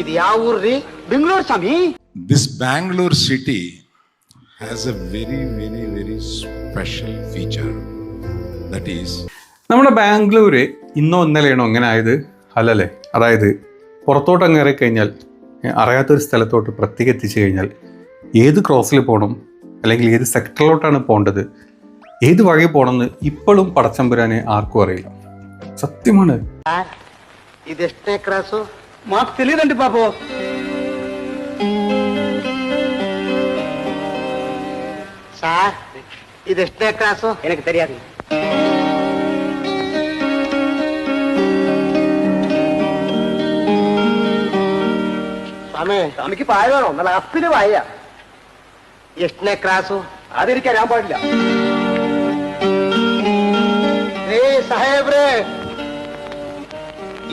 ಇದು ಯಾವ ಊರ್ರಿ? ಬೆಂಗಳೂರು ಸ್ವಾಮಿ. This Bangalore city has a very very very special feature that is നമ്മുടെ ബാംഗ്ലൂര് ഇന്നോ ഇന്നലെയാണോ അങ്ങനെ ആയത്? അല്ലല്ലേ? അതായത് പുറത്തോട്ട് അങ്ങ് കഴിഞ്ഞാൽ അറിയാത്തൊരു സ്ഥലത്തോട്ട് പ്രത്യേകം എത്തിച്ചു കഴിഞ്ഞാൽ ഏത് ക്രോസിൽ പോകണം? അല്ലെങ്കിൽ ഏത് സെക്ടറിലോട്ടാണ് പോകേണ്ടത്? ഏത് വഴി പോകണമെന്ന് ഇപ്പോഴും പടച്ചമ്പുരാനെ ആർക്കും അറിയില്ല. സത്യമാണ്. ഇതെഷ്ടേ ക്രാസോ మాకు తెలియదండి పాపం సార్ ఇది ఎಷ್ಟೇ క్లాసు ఎనకు తెలియదు സ്വാമി. സ്വാമിക്ക് പായ വേണോ? നല്ല അസ്ഥിര പായ എഷ്ടേ ക്ലാസു അതെനിക്കറിയാൻ പാടില്ല. ಏ ಸಾಹೇಬ್ರೆ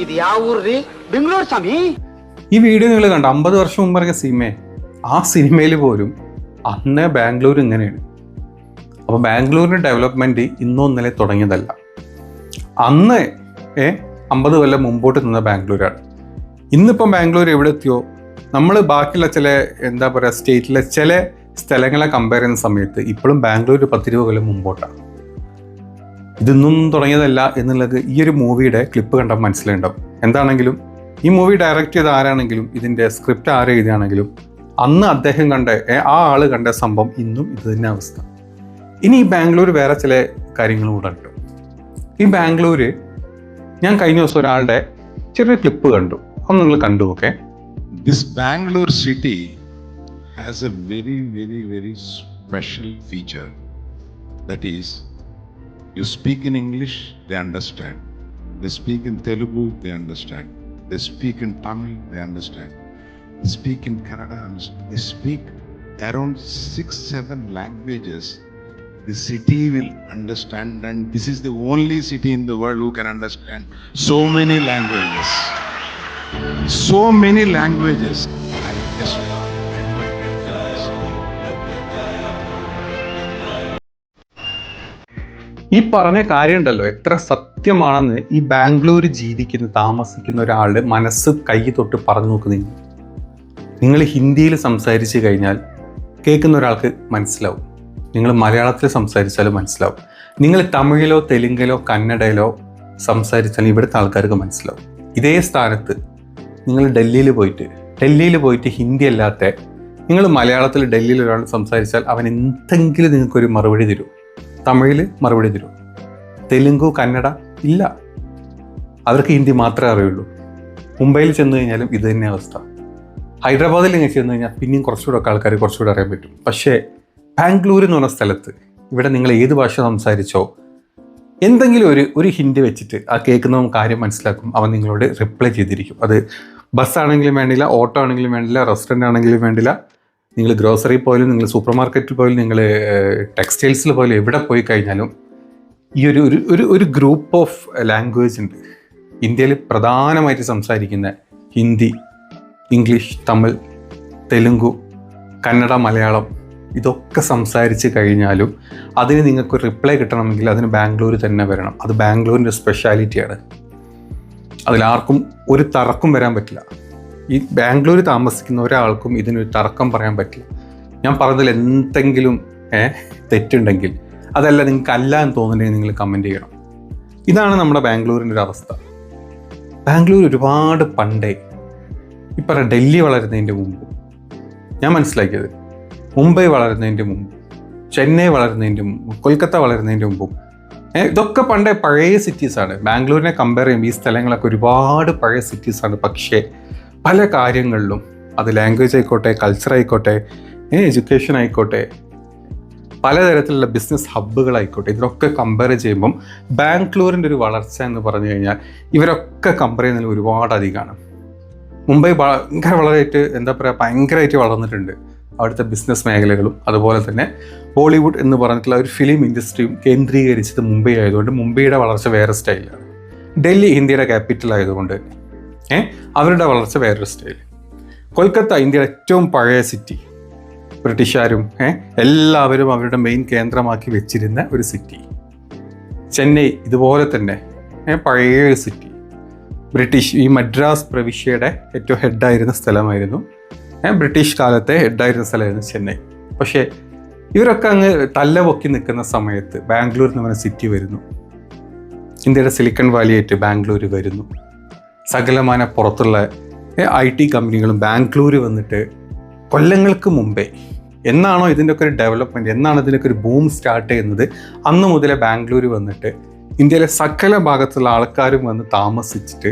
ಇದು ಯಾವ ಊರ್ರಿ ബംഗ്ലൂർ സ്വാമി. ഈ വീഡിയോ നിങ്ങൾ കണ്ട അമ്പത് വർഷം മുമ്പ് ഇറങ്ങിയ സിനിമയെ ആ സിനിമയിൽ പോലും അന്ന് ബാംഗ്ലൂർ ഇങ്ങനെയാണ്. അപ്പോൾ ബാംഗ്ലൂരിന്റെ ഡെവലപ്മെന്റ് ഇന്നോ ഇന്നലെ തുടങ്ങിയതല്ല. അന്ന് ഏ അമ്പത് കൊല്ലം മുമ്പോട്ട് നിന്ന ബാംഗ്ലൂരാണ്. ഇന്നിപ്പം ബാംഗ്ലൂർ എവിടെ എത്തിയോ? നമ്മൾ ബാക്കിയുള്ള ചില എന്താ പറയുക സ്റ്റേറ്റിലെ ചില സ്ഥലങ്ങളെ കമ്പയർ ചെയ്യുന്ന സമയത്ത് ഇപ്പോഴും ബാംഗ്ലൂർ പത്തിരുപത് കൊല്ലം മുമ്പോട്ടാണ്. ഇതൊന്നും തുടങ്ങിയതല്ല എന്നുള്ളത് ഈ ഒരു മൂവിയുടെ ക്ലിപ്പ് കണ്ടാൽ മനസ്സിലുണ്ടാവും എന്താണെങ്കിലും ഈ മൂവി ഡയറക്റ്റ് ചെയ്ത ആരാണെങ്കിലും ഇതിന്റെ സ്ക്രിപ്റ്റ് ആര് എഴുതിയാണെങ്കിലും അന്ന് അദ്ദേഹം കണ്ട ആ ആൾ കണ്ട സംഭവം ഇന്നും ഇത് തന്നെ അവസ്ഥ. ഇനി ഈ ബാംഗ്ലൂർ വേറെ ചില കാര്യങ്ങളും കൂടെ ഉണ്ട്. ഈ ബാംഗ്ലൂര് ഞാൻ കഴിഞ്ഞ ദിവസം ഒരാളുടെ ചെറിയ ക്ലിപ്പ് കണ്ടു. ഒന്ന് നിങ്ങൾ കണ്ടു okay this Bangalore city has a very very very special feature That is you speak in English they understand They speak in Telugu they understand. They speak in Tamil, they understand. They speak in Kannada, they speak around six, seven languages. The city will understand, and this is the only city in the world who can understand so many languages. So many languages. ഈ പറഞ്ഞ കാര്യമുണ്ടല്ലോ എത്ര സത്യമാണെന്ന് ഈ ബാംഗ്ലൂർ ജീവിക്കുന്ന താമസിക്കുന്ന ഒരാളുടെ മനസ്സ് കൈ തൊട്ട് പറഞ്ഞു നോക്ക് നിങ്ങൾ ഹിന്ദിയിൽ സംസാരിച്ച് കഴിഞ്ഞാൽ കേൾക്കുന്ന ഒരാൾക്ക് മനസ്സിലാവും. നിങ്ങൾ മലയാളത്തിൽ സംസാരിച്ചാലും മനസ്സിലാവും. നിങ്ങൾ തമിഴിലോ തെലുങ്കിലോ കന്നഡയിലോ സംസാരിച്ചാൽ ഇവിടുത്തെ ആൾക്കാർക്ക് മനസ്സിലാവും. ഇതേ സ്ഥാനത്ത് നിങ്ങൾ ഡൽഹിയിൽ പോയിട്ട് ഡൽഹിയിൽ പോയിട്ട് ഹിന്ദി അല്ലാത്ത നിങ്ങൾ മലയാളത്തിൽ ഡൽഹിയിൽ ഒരാൾ സംസാരിച്ചാൽ അവൻ എന്തെങ്കിലും നിങ്ങൾക്കൊരു മറുപടി തരും. തമിഴിൽ മറുപടി തരും. തെലുങ്ക് കന്നഡ ഇല്ല. അവർക്ക് ഹിന്ദി മാത്രമേ അറിയുള്ളൂ. മുംബൈയിൽ ചെന്ന് കഴിഞ്ഞാലും ഇത് തന്നെ അവസ്ഥ. ഹൈദരാബാദിൽ ഇങ്ങനെ ചെന്ന് കഴിഞ്ഞാൽ പിന്നെയും കുറച്ചുകൂടെ ആൾക്കാർ കുറച്ചുകൂടെ അറിയാൻ പറ്റും. പക്ഷേ ബാംഗ്ലൂർ എന്ന് പറഞ്ഞ സ്ഥലത്ത് ഇവിടെ നിങ്ങൾ ഏത് ഭാഷ സംസാരിച്ചോ എന്തെങ്കിലും ഒരു ഒരു ഹിന്ദി വെച്ചിട്ട് ആ കേൾക്കുന്നവൻ കാര്യം മനസ്സിലാക്കും അവൻ നിങ്ങളോട് റിപ്ലൈ ചെയ്തിരിക്കും. അത് ബസ് ആണെങ്കിലും വേണ്ടില്ല ഓട്ടോ ആണെങ്കിലും വേണ്ടില്ല റെസ്റ്റോറന്റ് ആണെങ്കിലും വേണ്ടില്ല നിങ്ങൾ ഗ്രോസറി പോയാലും നിങ്ങൾ സൂപ്പർ മാർക്കറ്റിൽ പോയാലും നിങ്ങൾ ടെക്സ്റ്റൈൽസിൽ പോയാലും എവിടെ പോയി കഴിഞ്ഞാലും ഈ ഒരു ഒരു ഒരു ഗ്രൂപ്പ് ഓഫ് ലാംഗ്വേജ് ഉണ്ട്. ഇന്ത്യയിൽ പ്രധാനമായിട്ട് സംസാരിക്കുന്ന ഹിന്ദി ഇംഗ്ലീഷ് തമിഴ് തെലുങ്കു കന്നഡ മലയാളം ഇതൊക്കെ സംസാരിച്ച് കഴിഞ്ഞാലും അതിന് നിങ്ങൾക്ക് റിപ്ലൈ കിട്ടണമെങ്കിൽ അതിന് ബാംഗ്ലൂർ തന്നെ വരണം. അത് ബാംഗ്ലൂരിന്റെ സ്പെഷ്യാലിറ്റിയാണ് അതിലാർക്കും ഒരു തർക്കം വരാൻ പറ്റില്ല. ഈ ബാംഗ്ലൂർ താമസിക്കുന്ന ഒരാൾക്കും ഇതിനൊരു തർക്കം പറയാൻ പറ്റില്ല. ഞാൻ പറഞ്ഞതിൽ എന്തെങ്കിലും തെറ്റുണ്ടെങ്കിൽ അതല്ല നിങ്ങൾക്ക് അല്ല എന്ന് തോന്നുന്നുണ്ടെങ്കിൽ നിങ്ങൾ കമന്റ് ചെയ്യണം. ഇതാണ് നമ്മുടെ ബാംഗ്ലൂരിന്റെ ഒരു അവസ്ഥ. ബാംഗ്ലൂർ ഒരുപാട് പണ്ടേ പറ ഡൽഹി വളരുന്നതിന്റെ മുമ്പ് ഞാൻ മനസ്സിലാക്കിയത് മുംബൈ വളരുന്നതിന്റെ മുമ്പ് ചെന്നൈ വളരുന്നതിന്റെ മുമ്പ് കൊൽക്കത്ത വളരുന്നതിന്റെ മുമ്പും ഇതൊക്കെ പണ്ടേ പഴയ സിറ്റീസാണ് ബാംഗ്ലൂരിനെ കമ്പയർ ചെയ്യുമ്പോൾ ഈ സ്ഥലങ്ങളൊക്കെ ഒരുപാട് പഴയ സിറ്റീസാണ് പക്ഷേ പല കാര്യങ്ങളിലും അത് ലാംഗ്വേജ് ആയിക്കോട്ടെ കൾച്ചർ ആയിക്കോട്ടെ എഡ്യൂക്കേഷൻ ആയിക്കോട്ടെ പലതരത്തിലുള്ള ബിസിനസ് ഹബ്ബുകളായിക്കോട്ടെ ഇതിലൊക്കെ കമ്പയർ ചെയ്യുമ്പം ബാംഗ്ലൂരിന്റെ ഒരു വളർച്ച എന്ന് പറഞ്ഞു കഴിഞ്ഞാൽ ഇവരൊക്കെ കമ്പയർ ചെയ്യുന്നതിൽ ഒരുപാട് അധികമാണ്. മുംബൈ ഭയങ്കര വളരെയായിട്ട് എന്താ പറയുക ഭയങ്കരമായിട്ട് വളർന്നിട്ടുണ്ട് അവിടുത്തെ ബിസിനസ് മേഖലകളും. അതുപോലെ തന്നെ ബോളിവുഡ് എന്ന് പറഞ്ഞിട്ടുള്ള ഒരു ഫിലിം ഇൻഡസ്ട്രിയും കേന്ദ്രീകരിച്ചത് മുംബൈ ആയതുകൊണ്ട് മുംബൈയുടെ വളർച്ച വേറെ സ്റ്റൈലാണ് ഡൽഹി ഇന്ത്യയുടെ ക്യാപിറ്റൽ ആയതുകൊണ്ട് അവരുടെ വളർച്ച വേറൊരു സ്റ്റൈൽ കൊൽക്കത്ത ഇന്ത്യയുടെ ഏറ്റവും പഴയ സിറ്റി ബ്രിട്ടീഷുകാരും എല്ലാവരും അവരുടെ മെയിൻ കേന്ദ്രമാക്കി വെച്ചിരുന്ന ഒരു സിറ്റി ചെന്നൈ ഇതുപോലെ തന്നെ പഴയ ഒരു സിറ്റി ബ്രിട്ടീഷ് ഈ മദ്രാസ് പ്രവിശ്യയുടെ ഏറ്റവും ഹെഡായിരുന്ന സ്ഥലമായിരുന്നു. ബ്രിട്ടീഷ് കാലത്തെ ഹെഡായിരുന്ന സ്ഥലമായിരുന്നു ചെന്നൈ. പക്ഷേ ഇവരൊക്കെ അങ്ങ് തല്ല പൊക്കി നിൽക്കുന്ന സമയത്ത് ബാംഗ്ലൂർ എന്ന് പറഞ്ഞ സിറ്റി വരുന്നു. ഇന്ത്യയുടെ സിലിക്കൺ വാലി ആയിട്ട് ബാംഗ്ലൂർ വരുന്നു. സകലമാന പുറത്തുള്ള ഐ ടി കമ്പനികളും ബാംഗ്ലൂർ വന്നിട്ട് കൊല്ലങ്ങൾക്ക് മുമ്പേ എന്നാണോ ഇതിന്റെയൊക്കെ ഒരു ഡെവലപ്മെന്റ് എന്നാണ് ഇതിന്റെയൊക്കെ ഒരു ബൂം സ്റ്റാർട്ട് ചെയ്യുന്നത്? അന്ന് മുതലേ ബാംഗ്ലൂർ വന്നിട്ട് ഇന്ത്യയിലെ സകല ഭാഗത്തുള്ള ആൾക്കാരും വന്ന് താമസിച്ചിട്ട്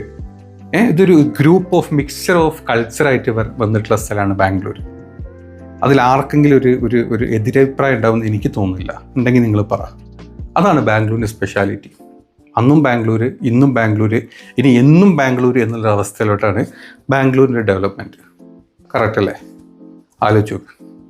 ഇതൊരു ഗ്രൂപ്പ് ഓഫ് മിക്സ്ചർ ഓഫ് കൾച്ചറായിട്ട് വന്നിട്ടുള്ള സ്ഥലമാണ് ബാംഗ്ലൂർ അതിൽ ആർക്കെങ്കിലും ഒരു ഒരു ഒരു എതിരഭിപ്രായം ഉണ്ടാവുമെന്ന് എനിക്ക് തോന്നുന്നില്ല. ഉണ്ടെങ്കിൽ നിങ്ങൾ പറ. അതാണ് ബാംഗ്ലൂരിന്റെ സ്പെഷ്യാലിറ്റി അന്നും ബാംഗ്ലൂർ ഇന്നും ബാംഗ്ലൂർ ഇനി എന്നും ബാംഗ്ലൂർ എന്നുള്ള അവസ്ഥയിലോട്ടാണ് ബാംഗ്ലൂരിന്റെ ഡെവലപ്മെന്റ്. കറക്റ്റ് അല്ലേ ആലോചിച്ച്